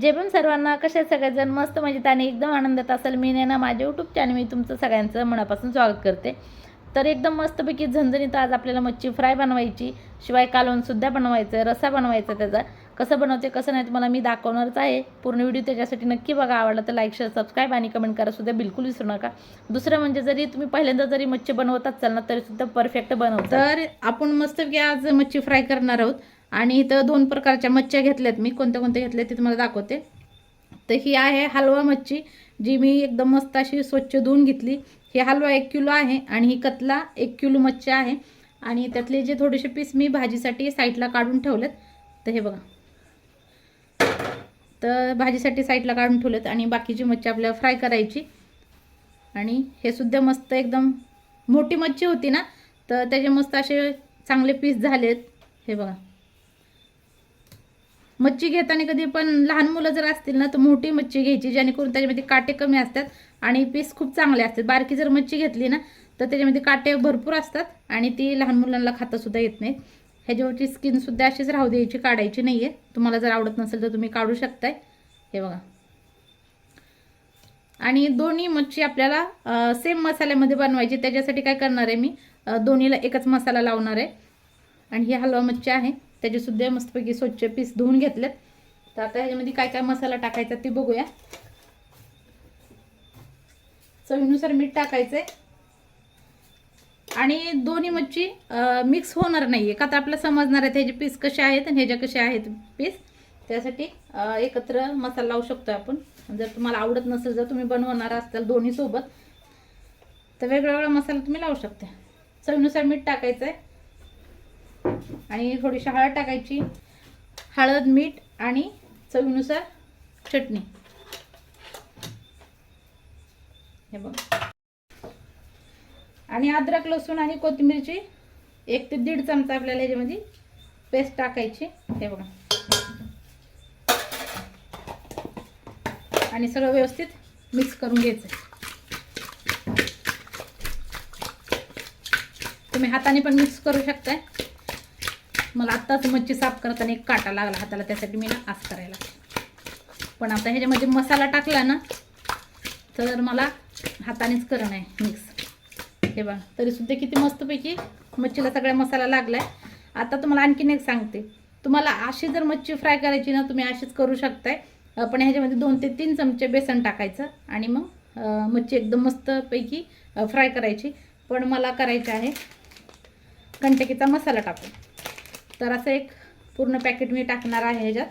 जे पण सर्वांना कशा सगळ्याजण सगळेजण मस्त म्हणजे त्याने एकदम आनंदात असेल मी नाही ना माझ्या यूट्यूब चॅनल मी तुमचं सगळ्यांचं मनापासून स्वागत करते. तर एकदम मस्तपैकी झणझणीत आज आपल्याला मच्छी फ्राय बनवायची शिवाय कालवणसुद्धा बनवायचं रस्सा बनवायचा त्याचा. कसं बनवते कसं नाही तुम्हाला मी दाखवणारच आहे. पूर्ण व्हिडिओ त्याच्यासाठी नक्की बघा. आवडला तर लाईक शेअर सबस्क्राईब आणि कमेंट करासुद्धा बिलकुल विसरू नका. दुसरं म्हणजे जरी तुम्ही पहिल्यांदा जरी मच्छी बनवत असाल ना तरीसुद्धा परफेक्ट बनवता तर आपण मस्तपैकी आज मच्छी फ्राय करणार आहोत. आणि इथं दोन प्रकारच्या मच्छ्या घेतल्यात. मी कोणत्या कोणत्या घेतल्या ते तुम्हाला दाखवते. तर ही आहे हलवा मच्छी जी मी एकदम मस्त अशी स्वच्छ धुवून घेतली. ही हलवा एक किलो आहे आणि ही कतला एक किलो मच्छी आहे. आणि त्यातले जे थोडेसे पीस मी भाजीसाठी साईडला काढून ठेवलेत. तर हे बघा. तर भाजीसाठी साईडला काढून ठेवलेत आणि बाकीची मच्छी आपल्याला फ्राय करायची. आणि हे सुद्धा मस्त एकदम मोठी मच्छी होती ना तर त्याचे मस्त असे चांगले पीस झालेत. हे बघा. मच्छी घेताना कधी पण लहान मुलं जर असतील ना तर मोठी मच्छी घ्यायची जेणेकरून त्याच्यामध्ये काटे कमी असतात आणि पीस खूप चांगले असतात. बारकी जर मच्छी घेतली ना तर त्याच्यामध्ये काटे भरपूर असतात आणि ती लहान मुलांना खातासुद्धा येत नाही ह्याच्यावरची स्किनसुद्धा अशीच राहू द्यायची काढायची नाही आहे तुम्हाला जर आवडत नसेल तर तुम्ही काढू शकताय. हे बघा. आणि दोन्ही मच्छी आपल्याला सेम मसाल्यामध्ये बनवायची. त्याच्यासाठी काय करणार आहे मी? दोन्हीला एकच मसाला लावणार आहे. आणि ही हलवा मच्छी आहे. त्याचेसुद्धा मस्तपैकी स्वच्छ पीस धुवून घेतलेत. तर आता ह्याच्यामध्ये काय काय मसाला टाकायचा ते बघूया. चवीनुसार मीठ टाकायचं आहे आणि दोन्ही मच्छी मिक्स होणार नाही आहे का तर आपल्याला समजणार आहे ह्याचे पीस कसे आहेत आणि ह्याच्या कसे आहेत पीस त्यासाठी एकत्र मसाला लावू शकतो आपण. जर तुम्हाला आवडत नसेल जर तुम्ही बनवणार असाल दोन्ही सोबत तर वेगळा वेगळा मसाला तुम्ही लावू शकता. चवीनुसार मीठ टाकायचं आहे आणि थोडीशी हळद टाकायची. हळद मीठ आणि चवीनुसार चटणी. हे बघ. आणि अद्रक लसूण आणि कोथिंबीरची एक ते दीड चमचा आपल्याला ह्याच्यामध्ये पेस्ट टाकायची. हे बघा. आणि सगळं व्यवस्थित मिक्स करून घ्यायचं. तुम्ही हाताने पण मिक्स करू शकताय. मला आत्ताच मच्छी साफ करताना एक काटा लागला हाताला त्यासाठी मी ना आस करायला पण आता ह्याच्यामध्ये मसाला टाकला ना तर मला हातानेच करणं आहे मिक्स हे बघा तरीसुद्धा किती मस्तपैकी मच्छीला सगळा मसाला लागला आहे आता तुम्हाला आणखीन एक सांगते. तुम्हाला अशी जर मच्छी फ्राय करायची ना तुम्ही अशीच करू शकताय. पण ह्याच्यामध्ये दोन ते तीन चमचे बेसन टाकायचं आणि मग मच्छी एकदम मस्तपैकी फ्राय करायची. पण मला करायचं आहे कंटकीचा मसाला टाकून. तर असं एक पूर्ण पॅकेट मी टाकणार आहे ह्याच्यात.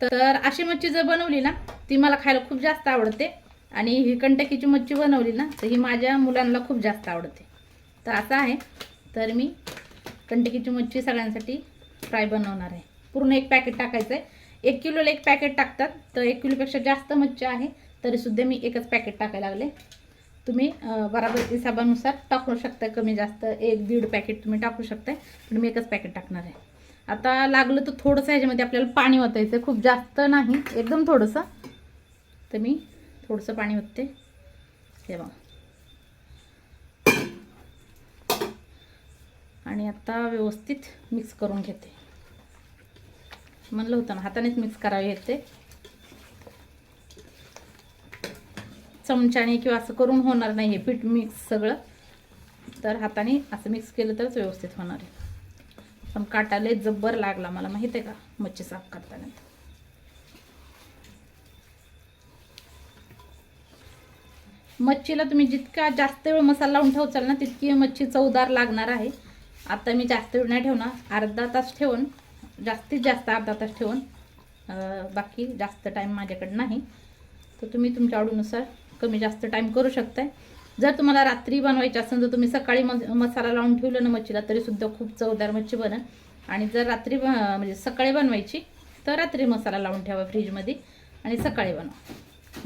तर अशी मच्छी जर बनवली ना ती मला खायला खूप जास्त आवडते. आणि ही कंटकीची मच्छी बनवली ना तर ही माझ्या मुलांना खूप जास्त आवडते. तर असं आहे. तर मी कंटकीची मच्छी सगळ्यांसाठी फ्राय बनवणार आहे. पूर्ण एक पॅकेट टाकायचं आहे एक किलोला एक पॅकेट टाकतात. तर एक किलोपेक्षा जास्त मच्छी आहे तरीसुद्धा मी एकच पॅकेट टाकायला लागले. तुम्ही बराबर हिसाबानुसार टाकू शकता कमी जास्त एक दीड पॅकेट तुम्ही टाकू शकताय. पण मी एकच पॅकेट टाकणार आहे. आता लागलं तर थोडंसं ह्याच्यामध्ये आपल्याला पाणी ओतायचं आहे खूप जास्त नाही एकदम थोडंसं. तर मी थोडंसं पाणी ओतते. हे बघा. आणि आता व्यवस्थित मिक्स करून घेते. म्हणलं होतं ना हातानेच मिक्स करावे ते चमच्याने किंवा असं करून होणार नाही हे पीठ मिक्स सगळं. तर हाताने असं मिक्स केलं तरच व्यवस्थित होणार आहे. पण काटाले जब्बर लागला मला माहीत आहे का? मच्छी साफ करताना. मच्छीला तुम्ही जितका जास्त वेळ मसाला लावून ठेवचाल ना तितकी मच्छी चवदार लागणार आहे. आता मी जास्त वेळ नाही ठेवणार अर्धा तास ठेवून जास्तीत जास्त अर्धा तास ठेवून बाकी जास्त टाईम माझ्याकडे नाही. तर तुम्ही तुमच्या आवडीनुसार कमी जास्त टाईम करू शकताय. जर तुम्हाला रात्री बनवायची असेल तर तुम्ही सकाळी म मसाला लावून ठेवलं ना मच्छीला तरीसुद्धा खूप चवदार मच्छी बनेल आणि जर रात्री ब- म्हणजे सकाळी बनवायची तर रात्री मसाला लावून ठेवा फ्रीजमध्ये आणि सकाळी बनवा.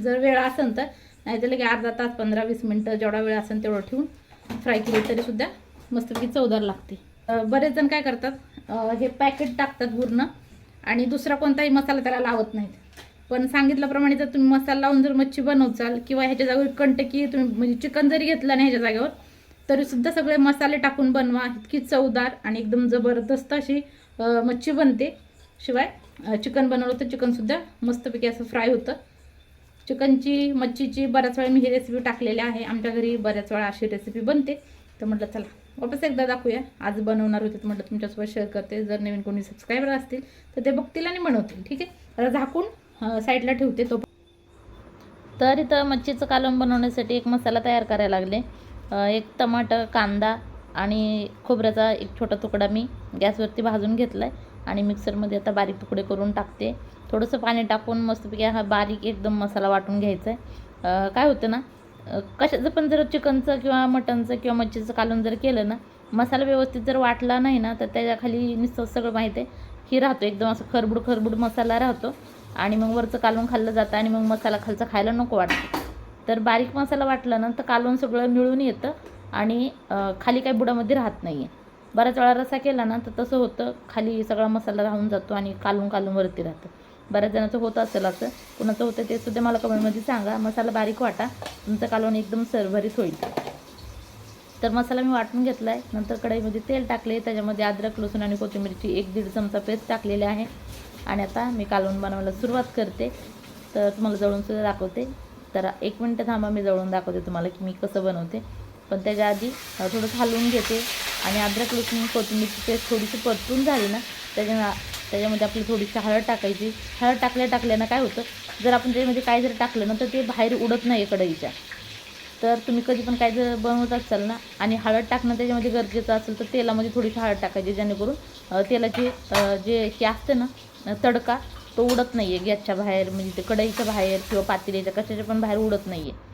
जर वेळ असेल तर नाही तर लगे अर्धा तास पंधरा वीस मिनटं जेवढा वेळ असेल तेवढं ठेवून फ्राय केली तरीसुद्धा मस्तपैकी चवदार लागते. बरेच जण काय करतात हे पॅकेट टाकतात पूर्ण आणि दुसरा कोणताही मसाला त्याला लावत नाहीत. पण सांगितल्याप्रमाणे जर तुम्ही मसाला लावून जर मच्छी बनवचाल किंवा ह्याच्या जागेवर कंटकी तुम्ही म्हणजे चिकन जरी घेतलं नाही ह्याच्या जागेवर तरीसुद्धा सगळे मसाले टाकून बनवा. इतकी चवदार आणि एकदम जबरदस्त अशी मच्छी बनते. शिवाय चिकन बनवलं तर चिकनसुद्धा मस्तपैकी असं फ्राय होतं. चिकनची मच्छीची बऱ्याच वेळा मी ही रेसिपी टाकलेली आहे. आमच्या घरी बऱ्याच वेळा अशी रेसिपी बनते. तर म्हटलं चला वापस एकदा दाखवूया. आज बनवणार होते तर म्हटलं तुमच्यासोबत शेअर करते. जर नवीन कोणी सबस्क्रायबर असतील तर ते बघतील आणि बनवतील ठीक आहे? आता झाकून साईडला ठेवते तो. तर इथं मच्छीचं कालवण बनवण्यासाठी एक मसाला तयार करायला लागले. एक टमाटर कांदा आणि खोबऱ्याचा एक छोटा तुकडा मी गॅसवरती भाजून घेतला आहे आणि मिक्सरमध्ये आता बारीक तुकडे करून टाकते. थोडंसं पाणी टाकून मस्तपैकी हा बारीक एकदम मसाला वाटून घ्यायचा आहे काय होतं ना कशाचं पण जर चिकनचं किंवा मटनचं किंवा मच्छीचं कालवण जर केलं ना मसाला व्यवस्थित जर वाटला नाही ना तर त्याच्याखाली नुसतं सगळं माहीत आहे. की राहतो एकदम असं खरबूड खरबूड मसाला राहतो. आणि मग वरचं कालवण खाल्लं जातं आणि मग मसाला खालचा खायला नको वाटतं. तर बारीक मसाला वाटला ना तर कालवण सगळं मिळून येतं आणि खाली काही बुडामध्ये राहत नाही आहे बऱ्याच वेळा रसा केला ना तर तसं होतं. खाली सगळा मसाला राहून जातो आणि कालून कालून वरती राहतं. बऱ्याच जणांचं होत असेल असं. कुणाचं होतं ते सुद्धा मला कमेंटमध्ये सांगा. मसाला बारीक वाटा. तुमचं कालवण एकदम सरभरीत होईल. तर मसाला मी वाटून घेतला आहे नंतर कढईमध्ये तेल टाकले. त्याच्यामध्ये अद्रक लसूण आणि कोथिंबीरची एक दीड चमचा पेस्ट टाकलेली आहे. आणि आता मी कालवण बनवायला सुरुवात करते. तर तुम्हाला जवळून सुद्धा दाखवते. तर एक मिनटं थांबा मी जवळून दाखवते तुम्हाला की मी कसं बनवते. पण त्याच्या आधी थोडंसं हलवून घेते. आणि अद्रक लसूण कोथिंबीरची पेस्ट थोडीशी परतून झाली ना त्याच्या त्याच्यामध्ये आपली थोडीशी हळद टाकायची. हळद टाकल्या टाकल्यानं काय होतं? जर आपण त्याच्यामध्ये काय जर टाकलं ना तर ते बाहेर उडत नाही कढईच्या. तर तुम्ही कधी पण काय जर बनवत असाल ना आणि हळद टाकणं त्याच्यामध्ये गरजेचं असेल तर तेलामध्ये थोडीशी हळद टाकायची जेणेकरून तेलाचे तेलाची जे की असते ना तडका तो उडत नाही आहे गॅसच्या बाहेर म्हणजे ते कढईच्या बाहेर किंवा पातेलीच्या कशाच्या पण बाहेर उडत नाही आहे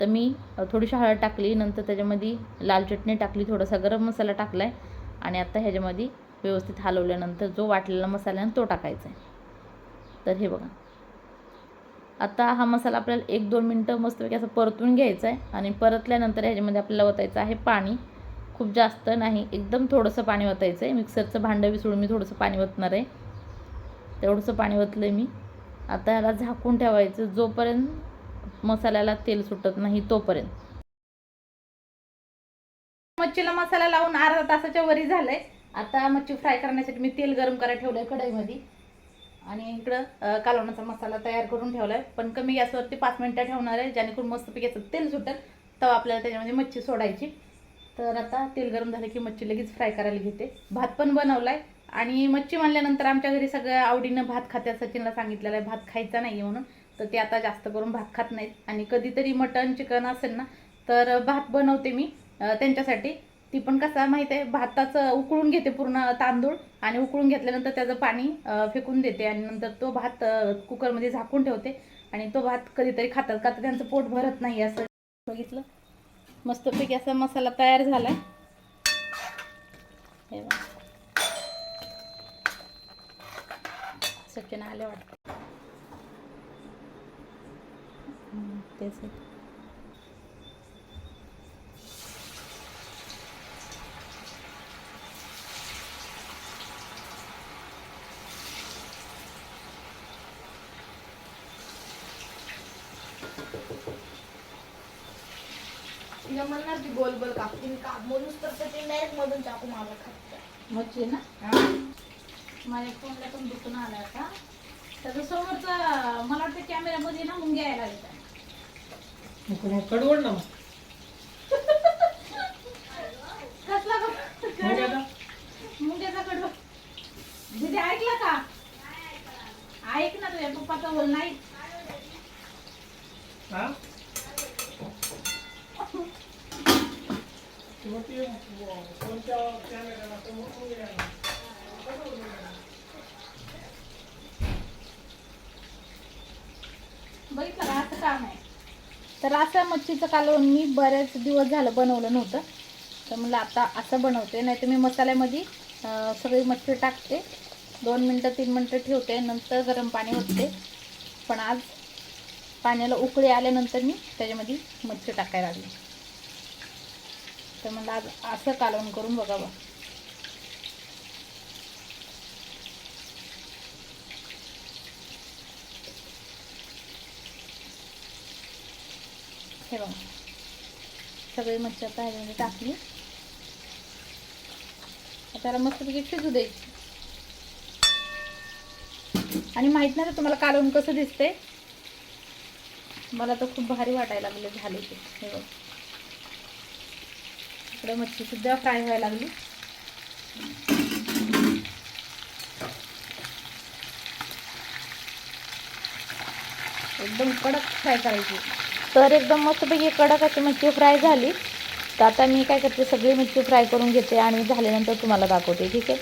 तर मी थोडीशी हळद टाकली नंतर त्याच्यामध्ये लाल चटणी टाकली थोडासा गरम मसाला टाकला आहे आणि आता ह्याच्यामध्ये व्यवस्थित हलवल्यानंतर जो वाटलेला मसाला आहे तो टाकायचा आहे. तर हे बघा. आता हा मसाला आपल्याला एक दोन मिनटं मस्तपैकी असं परतून घ्यायचा आहे आणि परतल्यानंतर ह्याच्यामध्ये आपल्याला ओतायचं आहे पाणी. खूप जास्त नाही एकदम थोडंसं पाणी ओतायचं आहे. मिक्सरचं भांडं विसळून मी थोडंसं पाणी ओतणार आहे. तेवढंसं पाणी ओतलं मी. आता ह्याला झाकून ठेवायचं जोपर्यंत मसाल्याला तेल सुटत नाही तोपर्यंत. मच्छीला मसाला लावून अर्धा तासाच्या वरी झालंय. आता मच्छी फ्राय करण्यासाठी मी तेल गरम करायला ठेवलं आहे कढईमध्ये. आणि इकडं कालवणाचा मसाला तयार करून ठेवला आहे पण कमी गॅसवरती पाच मिनटं ठेवणार आहे. जेणेकरून मस्तपैकी याचं तेल सुटेल तेव्हा आपल्याला त्याच्यामध्ये मच्छी सोडायची. तर आता तेल गरम झालं की मच्छी लगेच फ्राय करायला घेते. भात पण बनवलाय. आणि मच्छी म्हणल्यानंतर आमच्या घरी सगळ्या आवडीनं भात खात्या सचिनला सांगितलेलं आहे. भात खायचा नाही म्हणून. तर ते आता जास्त करून भात खात नाहीत. आणि कधीतरी मटण चिकन असेल ना तर भात बनवते मी त्यांच्यासाठी. ती पण कसं माहीत आहे भाताचं उकळून घेते पूर्ण तांदूळ आणि उकळून घेतल्यानंतर त्याचं पाणी फेकून देते आणि नंतर तो भात कुकरमध्ये झाकून ठेवते आणि तो भात कधीतरी खातात का तर त्यांचं पोट भरत नाही असं बघितलं. मस्तपैकी असा मसाला तयार झाला. हे सचिन आले वाटतं. तेच तिला म्हणणार ती गोल गोल कापते मी काप म्हणून तर ते डायरेक्ट मधून चाकू मारला खात मच्छी ना? माझ्या फोनला पण दुखून आला आता त्याच्या समोरचा मला वाटतं कॅमेऱ्यामध्ये ना मुंग्या यायला लागल्या कडवड ना बघितलं का? असं काम आहे. तर असं मच्छीचं कालवण मी बरेच दिवस झालं बनवलं नव्हतं. तर म्हणलं आता असं बनवते. नाही तर मी मसाल्यामध्ये सगळी मच्छी टाकते. दोन मिनटं तीन मिनटं ठेवते. नंतर गरम पाणी होते पण आज पाण्याला उकळी आल्यानंतर मी त्याच्यामध्ये मच्छी टाकायला लागली. तर म्हणलं आज असं कालवण करून बघावं. हे बघा सगळी मच्छी आता टाकली. त्याला मस्तपैकी शिजू द्यायची. आणि माहीत नाही तुम्हाला कालवून कसं दिसतंय. मला तर खूप भारी वाटायला लागले झाले ते. हे बघ. इकडे मच्छी सुद्धा फ्राय व्हायला लागली. एकदम कडक फ्राय करायची. तर एकदम मस्तपैकी कडक अशी मच्छी फ्राय झाली. तर आता मी काय करते सगळी मच्छी फ्राय करून घेते आणि झाल्यानंतर तुम्हाला दाखवते ठीक आहे?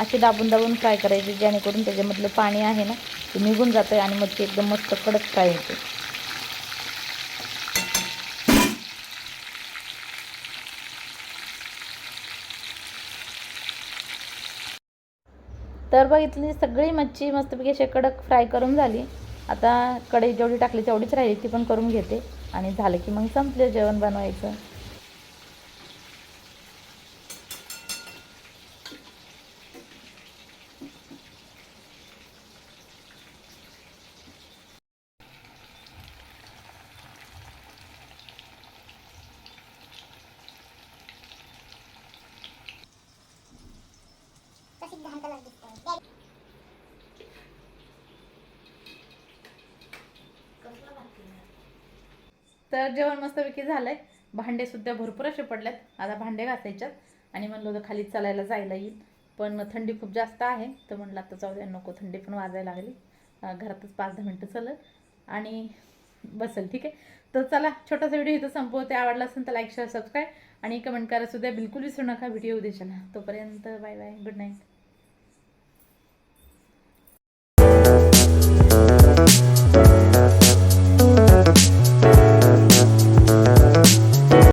अशी दाबून दाबून फ्राय करायची जेणेकरून त्याच्यामधलं पाणी आहे ना ते निघून जातं आणि मच्छी एकदम मस्त कडक फ्राय होते. तर बघितली सगळी मच्छी मस्तपैकी अशी कडक फ्राय करून झाली. आता कढई जेवढी टाकली तेवढीच राहिली ती पण करून घेते. आणि झालं की मग संपले जेवण बनवायचं. तर जेवण मस्तपैकी झालंय. भांडे सुद्धा भरपूर असे पडलेत आता भांडे घासायच्यात. आणि म्हणलं होतं खाली चालायला जायला येईल. पण थंडी खूप जास्त आहे. तर म्हणलं आता जाऊ द्या नको थंडी पण वाजायला लागली. घरातच पाच दहा मिनटं चलत आणि बसेल ठीक आहे. तर चला छोटासा व्हिडिओ इथं संपवते. आवडला असेल तर लाईक शेअर सबस्क्राईब आणि कमेंट करा सुद्धा. बिलकुल विसरू नका व्हिडिओ उद्याच्याला. तोपर्यंत बाय बाय गुड नाईट